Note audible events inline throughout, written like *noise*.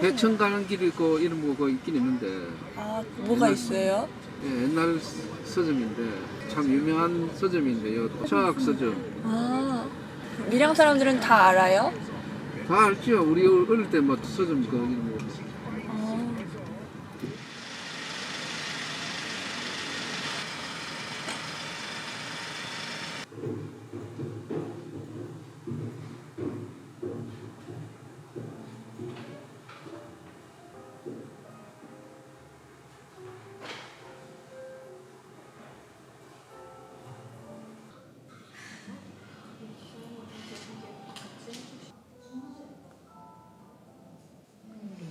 대천 가는 길이 그 이런 뭐가 있긴 있는데 아, 뭐가 있어요? 예, 옛날 서점인데 참 유명한 서점인데요. 서학 서점. 아, 밀양 사람들은 다 알아요? 다 알죠. 우리 어릴 때 뭐 서점 그 이런 뭐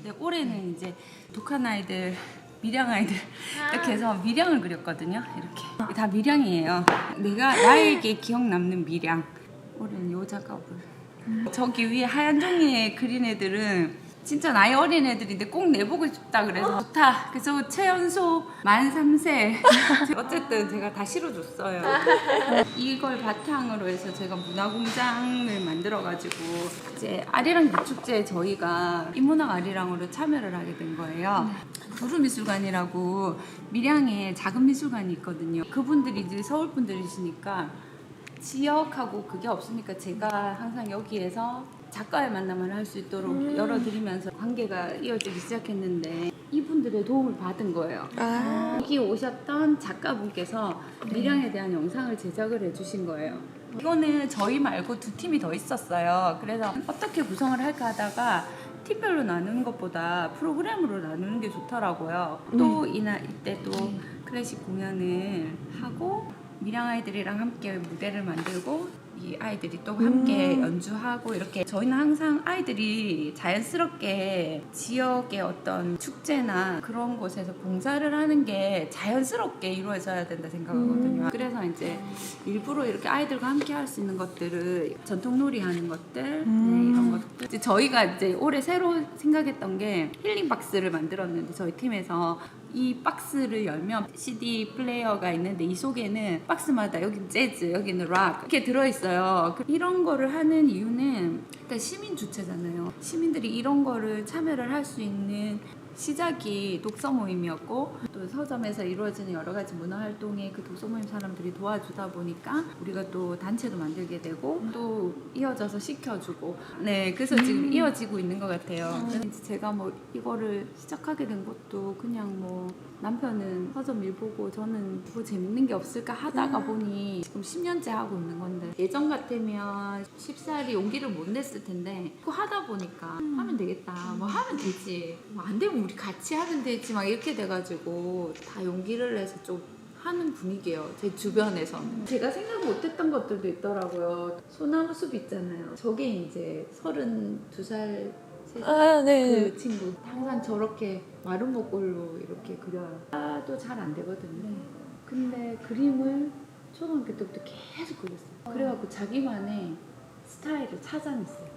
네, 올해는 이제 독한 아이들, 밀양 아이들 *laughs* 이렇게 해서 밀양을 그렸거든요. 이렇게 다 밀양이에요. 내가 나에게 기억 남는 밀양. 올해는 요 작업을. 저기 위에 하얀 종이에 그린 애들은 진짜 나이 어린 애들인데 꼭 내보고 싶다 그래서 좋다. 그래서 최연소 만 3세. *laughs* 어쨌든 제가 다 실어줬어요. 이걸 바탕으로 해서 제가 문화공장을 만들어가지고 이제 아리랑 유축제에 저희가 인문학 아리랑으로 참여를 하게 된 거예요. 구루미술관이라고 밀양에 작은 미술관이 있거든요. 그분들이 이제 서울 분들이시니까 지역하고 그게 없으니까 제가 항상 여기에서 작가의 만남을 할 수 있도록 열어드리면서 관계가 이어지기 시작했는데 이분들의 도움을 받은 거예요. 아, 여기 오셨던 작가분께서 밀양에 대한 영상을 제작을 해주신 거예요. 이거는 저희 말고 두 팀이 더 있었어요. 그래서 어떻게 구성을 할까 하다가 팀별로 나누는 것보다 프로그램으로 나누는 게 좋더라고요. 또 이날 이때 또 클래식 공연을 하고 밀양 아이들이랑 함께 무대를 만들고 이 아이들이 또 함께 연주하고 이렇게 저희는 항상 아이들이 자연스럽게 지역의 어떤 축제나 그런 곳에서 봉사를 하는 게 자연스럽게 이루어져야 된다 생각하거든요. 그래서 이제 일부러 이렇게 아이들과 함께 할 수 있는 것들을 전통놀이 하는 것들 네, 이런 것들. 이제 저희가 이제 올해 새로 생각했던 게 힐링 박스를 만들었는데 저희 팀에서 이 박스를 열면 CD 플레이어가 있는데 이 속에는 박스마다 여기는 재즈, 여기는 락 이렇게 들어있어요. 그 이런 거를 하는 이유는 일단 시민 주체잖아요. 시민들이 이런 거를 참여를 할 수 있는 시작이 독서 모임이었고 또 서점에서 이루어지는 여러 가지 문화 활동에 그 독서 모임 사람들이 도와주다 보니까 우리가 또 단체도 만들게 되고 또 이어져서 시켜주고. 네 그래서 지금 이어지고 있는 것 같아요. 이제 제가 뭐 이거를 시작하게 된 것도 그냥 뭐 남편은 서점 일 보고 저는 뭐 재밌는 게 없을까 하다가 보니 지금 10년째 하고 있는 건데 예전 같으면 쉽사리 용기를 못 냈을 텐데 그거 하다 보니까 하면 되겠다. 뭐 하면 되지. 뭐 안 되면 우리 같이 하면 되지 막 이렇게 돼가지고 다 용기를 내서 좀 하는 분위기예요 제 주변에서는 제가 생각 못했던 것들도 있더라고요 소나무 숲 있잖아요 저게 이제 32살 아, 네. 그 친구 항상 저렇게 마른 목골로 이렇게 그려요. 아도 잘 안 되거든요. 근데 그림을 초등학교 때부터 계속 그렸어요. 그래갖고 자기만의 스타일을 찾아냈어요.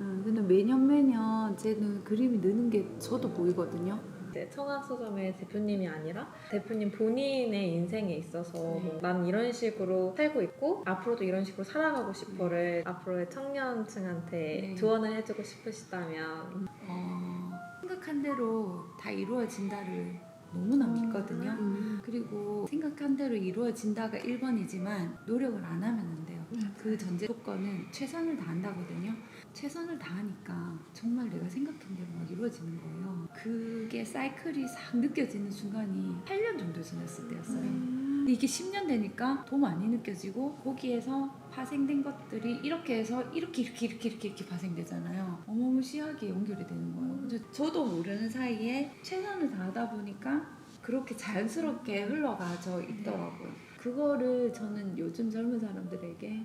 음, 근데 매년 매년 쟤는 그림이 느는 게 저도 보이거든요. 이제 청학서점의 대표님이 아니라 대표님 본인의 인생에 있어서 뭐, 난 이런 식으로 살고 있고 앞으로도 이런 식으로 살아가고 싶어를 앞으로의 청년층한테 네. 조언을 해주고 싶으시다면 어, 생각한 대로 다 이루어진다를 너무나 믿거든요. 음. 그리고 생각한 대로 이루어진다가 1번이지만 노력을 안 하면 안 돼요. 그 전제 조건은 최선을 다한다거든요. 최선을 다하니까 정말 내가 생각한 대로 막 이루어지는 거예요. 그게 사이클이 싹 느껴지는 순간이 8년 정도 지났을 때였어요. 근데 이게 10년 되니까 더 많이 느껴지고 거기에서 파생된 것들이 이렇게 해서 이렇게 이렇게 이렇게 이렇게 이렇게 파생되잖아요. 어마무시하게 연결이 되는 거예요. 저도 모르는 사이에 최선을 다하다 보니까 그렇게 자연스럽게 흘러가져 있더라고요. 그거를 저는 요즘 젊은 사람들에게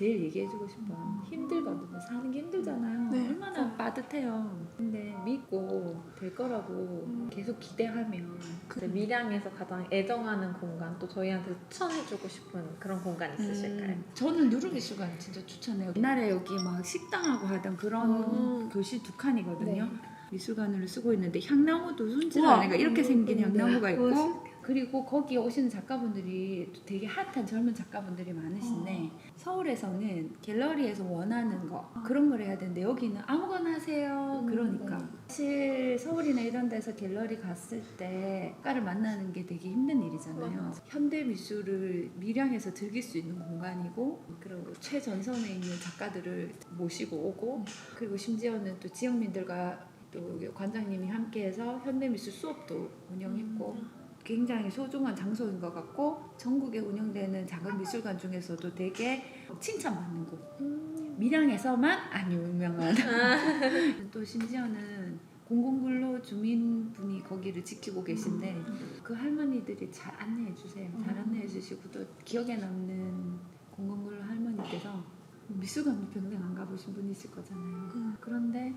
제일 얘기해주고 싶어요. 힘들거든요. 사는 게 힘들잖아요. 네. 얼마나 빠듯해요. 근데 믿고 될 거라고 계속 기대하면 이제 밀양에서 가장 애정하는 공간 또 저희한테 추천해주고 싶은 그런 공간 있으실까요? 음, 저는 누르미술관 진짜 추천해요. 옛날에 여기 막 식당하고 하던 그런 음. 교실 두 칸이거든요. 네. 미술관으로 쓰고 있는데 향나무도. 손질하니까 이렇게 생긴 음, 향나무가 네. 있고 그 그리고 거기에 오시는 작가분들이 또 되게 핫한 젊은 작가분들이 많으신데 서울에서는 갤러리에서 원하는 거 그런 걸 해야 되는데 여기는 아무거나 하세요. 그러니까. 사실 서울이나 이런 데서 갤러리 갔을 때 작가를 만나는 게 되게 힘든 일이잖아요. 현대 미술을 밀양에서 즐길 수 있는 공간이고 그리고 최전선에 있는 작가들을 모시고 오고 그리고 심지어는 또 지역민들과 또 관장님이 함께해서 현대미술 수업도 운영했고 굉장히 소중한 장소인 것 같고 전국에 운영되는 작은 미술관 중에서도 되게 칭찬받는 곳. 밀양에서만 안 유명한. *laughs* 또 심지어는 공공근로 주민분이 거기를 지키고 계신데 그 할머니들이 잘 안내해 주세요. 잘 안내해 주시고 또 기억에 남는 공공근로 할머니께서 미술관도 평생 안 가보신 분이 있을 거잖아요. 그런데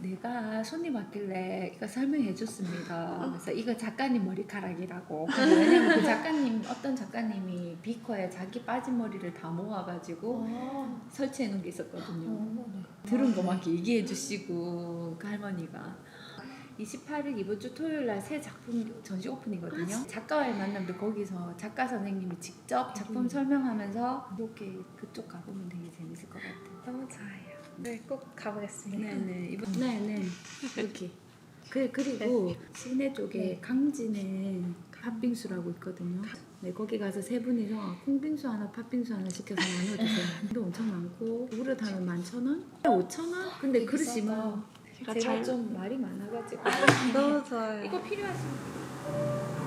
내가 손님 왔길래 이거 설명해 줬습니다. 그래서 이거 작가님 머리카락이라고. 왜냐면 그 작가님 어떤 작가님이 비커에 자기 빠진 머리를 다 모아가지고 설치해 놓은 게 있었거든요. 들은 거 막 얘기해 주시고 그 할머니가 28일 이번 주 토요일 날 새 작품 전시 오픈이거든요. 작가와의 만남도 거기서 작가 선생님이 직접 작품 설명하면서 이렇게 그쪽 가보면 되게 재밌을 것 같아요. 너무 좋아요. 네, 꼭 가보겠습니다. 네네 이번 네네 이렇게 그 그리고 시내 쪽에 강진에 팥빙수라고 있거든요. 네 거기 가서 세 분이서 콩빙수 하나 팥빙수 하나 시켜서 나눠주세요. *laughs* 도 엄청 많고 그릇 하면 만천 원, 오천 원. 근데 그릇이 뭐 제가 잘- 좀 말이 많아가지고 *laughs* 너무 좋아요. 이거 필요하시면